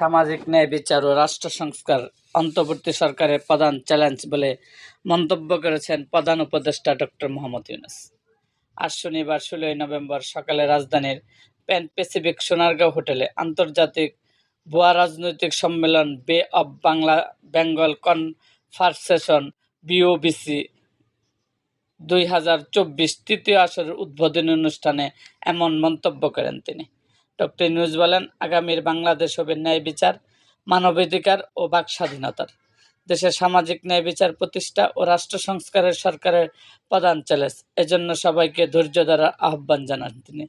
সামাজিক ন্যায় বিচার ও রাষ্ট্র সংস্কার অন্তর্বর্তী সরকারের প্রধান চ্যালেঞ্জ বলে মন্তব্য করেছেন প্রধান উপদেষ্টা ডক্টর মোহাম্মদ ইউনুস। আজ শনিবার ষোলোই নভেম্বর সকালে রাজধানীর প্যান প্যাসিফিক সোনারগাঁও হোটেলে আন্তর্জাতিক ভুয়া রাজনৈতিক সম্মেলন bay of Bangla Bengal conversation BOBC দুই হাজার চব্বিশ তৃতীয় আসরের উদ্বোধনী অনুষ্ঠানে এমন মন্তব্য করেন তিনি। ডক্টর নিউজ বলেন, আগামীর বাংলাদেশ হবে ন্যায় বিচার, মানবাধিকার ও বাক স্বাধীনতার। দেশের সামাজিক ন্যায় বিচার প্রতিষ্ঠা ও রাষ্ট্র সংস্কারের সরকারের প্রধান চ্যালেঞ্জ। এজন্য সবাইকে ধৈর্য ধরার আহ্বান জানান তিনি।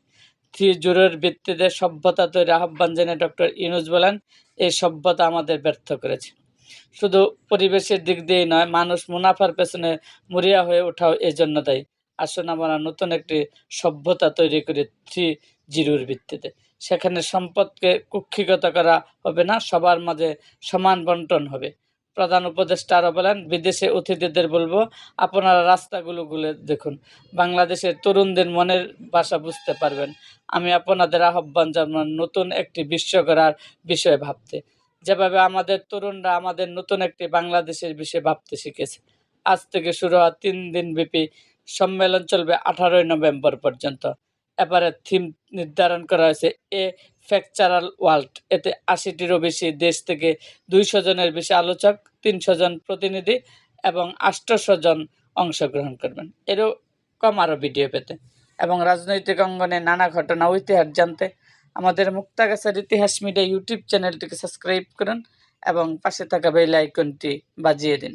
থ্রি জোরের ভিত্তিতে সভ্যতা তৈরি আহ্বান জানিয়ে ডক্টর ইউনুস বলেন, এই সভ্যতা আমাদের ব্যর্থ করেছে। শুধু পরিবেশের দিক দিয়েই নয়, মানুষ মুনাফার পেছনে মরিয়া হয়ে ওঠাও এই জন্য দায়ী। আসুন আমরা নতুন একটি সভ্যতা তৈরি করি থ্রি জিরোর ভিত্তিতে। সেখানে সম্পদকে কুক্ষিগত করা হবে না, সবার মাঝে সমান বন্টন হবে। প্রধান উপদেষ্টা আরও বলেন, বিদেশে অতিথিদের বলব, আপনারা রাস্তাগুলো গুলে দেখুন। বাংলাদেশের তরুণদের মনের ভাষা বুঝতে পারবেন। আমি আপনাদের আহ্বান জানান নতুন একটি বিশ্ব গড়ার বিষয়ে ভাবতে। যেভাবে আমাদের তরুণরা আমাদের নতুন একটি বাংলাদেশের বিষয়ে ভাবতে শিখেছে। আজ থেকে শুরু হওয়া তিন দিন ব্যাপী সম্মেলন চলবে আঠারোই নভেম্বর পর্যন্ত। এবারে থিম নির্ধারণ করা হয়েছে এ ফ্যাকচারাল ওয়ার্ল্ড। এতে আশিটিরও বেশি দেশ থেকে দুইশো জনের বেশি আলোচক, তিনশো জন প্রতিনিধি এবং আটশোশো জন অংশগ্রহণ করবেন। এরকম আরও ভিডিও পেতে। এবং রাজনৈতিক অঙ্গনে নানা ঘটনা ইতিহাস জানতে আমাদের মুক্তাগাছার ইতিহাস মিডিয়া ইউটিউব চ্যানেলটিকে সাবস্ক্রাইব করুন এবং পাশে থাকা বেল আইকনটি বাজিয়ে দিন।